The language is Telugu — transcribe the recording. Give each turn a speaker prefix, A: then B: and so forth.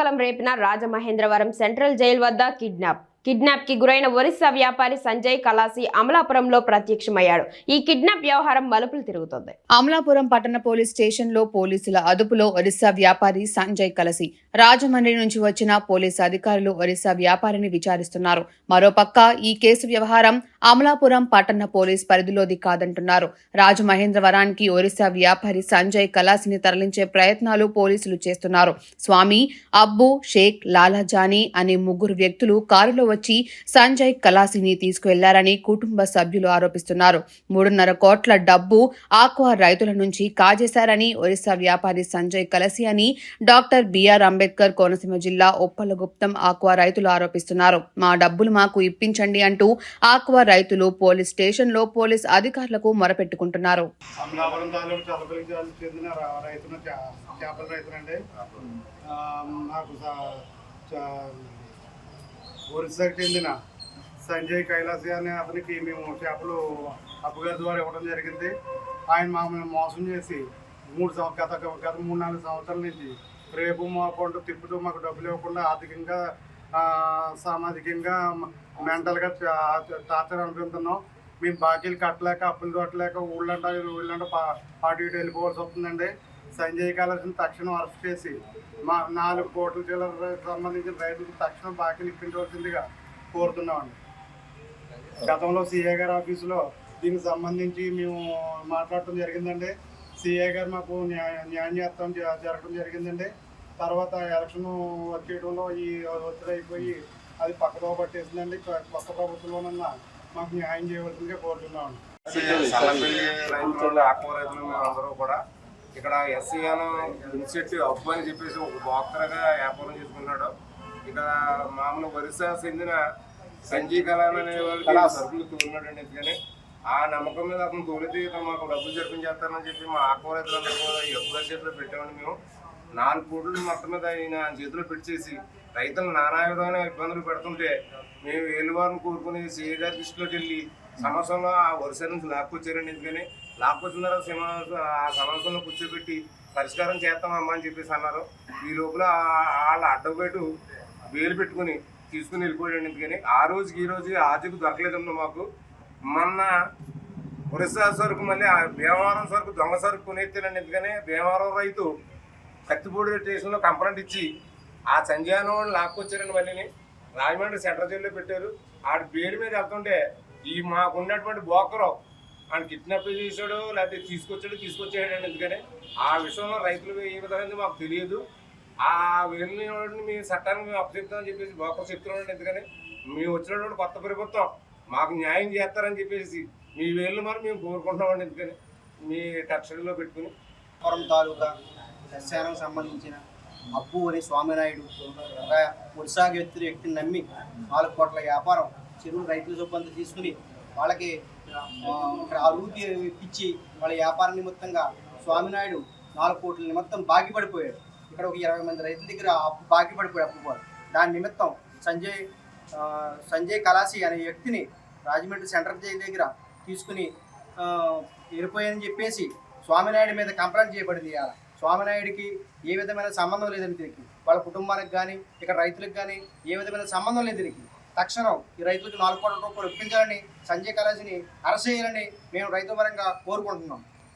A: కలకలం రేపిన రాజమహేంద్రవరం సెంట్రల్ జైలు వద్ద కిడ్నాప్. కిడ్నాప్కి గురైన ఒరిస్సా వ్యాపారి సంజయ్ కలాసి అమలాపురంలో ప్రత్యక్షమయ్యాడు. ఈ కిడ్నాప్ వ్యవహారం మలుపులు తిరుగుతోంది.
B: అమలాపురం పట్టణ పోలీస్ స్టేషన్లో పోలీసుల అదుపులో ఒరిస్సా వ్యాపారి సంజయ్ కలసి. రాజమండ్రి నుంచి వచ్చిన పోలీసు అధికారులు ఒరిస్సా వ్యాపారిని విచారిస్తున్నారు. మరోపక్క ఈ కేసు వ్యవహారం అమలాపురం పట్టణ పోలీస్ పరిధిలోది కాదంటున్నారు. రాజమహేంద్రవరానికి ఒరిస్సా వ్యాపారి సంజయ్ కలాసిని తరలించే ప్రయత్నాలు పోలీసులు చేస్తున్నారు. స్వామి అబ్బు షేక్ లాలాజానీ అనే ముగ్గురు వ్యక్తులు కారులో వచ్చి సంజయ్ కలాసిని తీసుకువెళ్ళారని కుటుంబ సభ్యులు ఆరోపిస్తున్నారు. మూడున్నర కోట్ల డబ్బు ఆక్వా రైతుల నుంచి కాజేశారని ఒరిస్సా వ్యాపారి సంజయ్ కలసి అని డాక్టర్ బిఆర్ అంబేద్కర్ కోనసీమ జిల్లా ఒప్పలగుప్తం ఆక్వా రైతులు ఆరోపిస్తున్నారు. మా డబ్బులు మాకు ఇప్పించండి అంటూ ఆక్వా రైతులు పోలీస్ స్టేషన్లో పోలీస్ అధికారులకు మొరపెట్టుకుంటున్నారు.
C: చెందిన రైతును చే- చేపల ఒరిస్సాకి చెందిన సంజయ్ కైలాసి అనే అతనికి మేము చేపలు అప్పుగారి ద్వారా ఇవ్వడం జరిగింది. ఆయన మమ్మల్ని మోసం చేసి మూడు గత గత మూడు నాలుగు సంవత్సరాల నుంచి రేపు మా మాకుంటూ తిప్పుతూ మాకు డబ్బులు ఇవ్వకుండా ఆర్థికంగా సామాజికంగా మెంటల్గా టార్చర్ అనుకుంటున్నాం. మేము బాకీలు కట్టలేక అప్పులు కట్టలేక ఊళ్ళంట ఊళ్ళంట పా- అటు ఇటు వెళ్ళిపోవాల్సి వస్తుందండి. సంజయ్ కాలేజీని తక్షణం అరెస్ట్ చేసి మా నాలుగు కోట్ల చిల్లర సంబంధించిన రైతులకు తక్షణం బాకీలు ఇప్పించవలసిందిగా కోరుతున్నామండి. గతంలో సిఏ గారి ఆఫీసులో దీనికి సంబంధించి మేము మాట్లాడటం జరిగిందండి. సిఏ గారు మాకు న్యాయ న్యాయం చేస్తాం జ- జరగడం జరిగిందండి. తర్వాత ఎలక్షన్ వచ్చేయడంలో ఈ ఒత్తిడైపోయి అయిపోయి అది పక్కదో పట్టేసిందండి. కొత్త ప్రభుత్వంలోనన్నా మాకు న్యాయం చేయవలసిందిగా కోరుతున్నాం.
D: సన్నపల్లి రైతులు రైతులు అందరూ కూడా ఇక్కడ ఎస్సీఎన్ ఇన్స్టిట్యూట్ అబ్బు అని చెప్పేసి ఒక బాక్తరగా వ్యాపారం చేసుకున్నాడు. ఇక్కడ మామూలు ఒరిస్సా చెందిన సంజీవ్ కళాన్ అనే వాళ్ళకి సరుకులు తోలినాడండి ఎందుకని ఆ నమ్మకం మీద అతను తోలితే ఇతను మాకు డబ్బులు జరిపించేస్తారని చెప్పి మా ఆకుకూర రైతులందరూ ఈ అబ్బుల చేతిలో పెట్టామని మేము. నాలుగు కోట్లు మొత్తం మీద ఆయన చేతిలో పెట్టేసి రైతులు నానా విధమైన ఇబ్బందులు పెడుతుంటే మేము ఏలువారిని కోరుకుని సీఏ గారి దృష్టిలోకి వెళ్ళి సమస్యలో ఆ వరుస నుంచి లాక్కొచ్చారండి. ఎందుకని? లాక్కొచ్చిన తర్వాత సమ- ఆ సమస్యలను కూర్చోబెట్టి పరిష్కారం చేస్తామమ్మా అని చెప్పేసి అన్నారు. ఈ లోపల వాళ్ళ అడ్డబెట్టు వేలు పెట్టుకుని తీసుకుని వెళ్ళిపోయాడు ఎందుకని? ఆ రోజుకి ఈ రోజు ఆర్థిక దొరకలేదమ్మా మాకు. మొన్న ఒరిస్సా సరుకు మళ్ళీ ఆ భీమవరం సరుకు దొంగ సరుకు కొనేస్తానండి ఎందుకని? భీమవరం రైతు కత్తిపూడి స్టేషన్లో కంప్లైంట్ ఇచ్చి ఆ సంజయానం వాళ్ళు లాక్కొచ్చారని మళ్ళీని రాజమండ్రి సెంట్రల్ జైల్లో పెట్టారు. ఆడ పేరు మీద వెళ్తుంటే ఈ మాకున్నటువంటి బోకరావు ఆయన కిడ్నాప్ చేశాడు లేకపోతే తీసుకొచ్చాడు తీసుకొచ్చేయడండి ఎందుకని? ఆ విషయంలో రైతులు ఏ విధంగా మాకు తెలియదు. ఆ వెళ్ళిన వాడిని మీ చట్టానికి మేము అప్పచెప్తామని చెప్పేసి బోకర్ చెప్తున్నాడు ఎందుకని? మేము వచ్చినటువంటి కొత్త ప్రభుత్వం మాకు న్యాయం చేస్తారని చెప్పేసి మీ వేళ్ళు మరి మేము కోరుకుంటున్నామండి ఎందుకని? మీ కక్షలో పెట్టుకుని.
E: పురం తాలూకా దర్శనం సంబంధించిన అబ్బు అని స్వామినాయుడు ఒక ఒడిశా వ్యక్తి వ్యక్తిని నమ్మి నాలుగు కోట్ల వ్యాపారం చెరువులు రైతుల సొప్పంత తీసుకుని వాళ్ళకి ఇక్కడ అభివృద్ధి ఇప్పించి వాళ్ళ వ్యాపార నిమిత్తంగా స్వామినాయుడు నాలుగు కోట్ల నిమిత్తం బాకీ పడిపోయాడు ఇక్కడ ఒక ఇరవై మంది రైతుల దగ్గర అప్పు బాకీ పడిపోయాడు అప్పు దాని నిమిత్తం సంజయ్ సంజయ్ కలాసి అనే వ్యక్తిని రాజమండ్రి సెంట్రల్ జైలు దగ్గర తీసుకుని వెళ్ళిపోయాయని చెప్పేసి స్వామినాయుడు మీద కంప్లైంట్ చేయబడింది ఇవాళ. స్వామినాయుడికి ఏ విధమైన సంబంధం లేదని దీనికి వాళ్ళ కుటుంబానికి కానీ ఇక్కడ రైతులకు కానీ ఏ విధమైన సంబంధం లేదు దీనికి తక్షణం ఈ రైతులకు నాలుగు కోట్ల రూపాయలు ఇప్పించాలని సంజయ్ కళాసిని అరెస్ట్ చేయాలని మేము రైతు పరంగా కోరుకుంటున్నాం.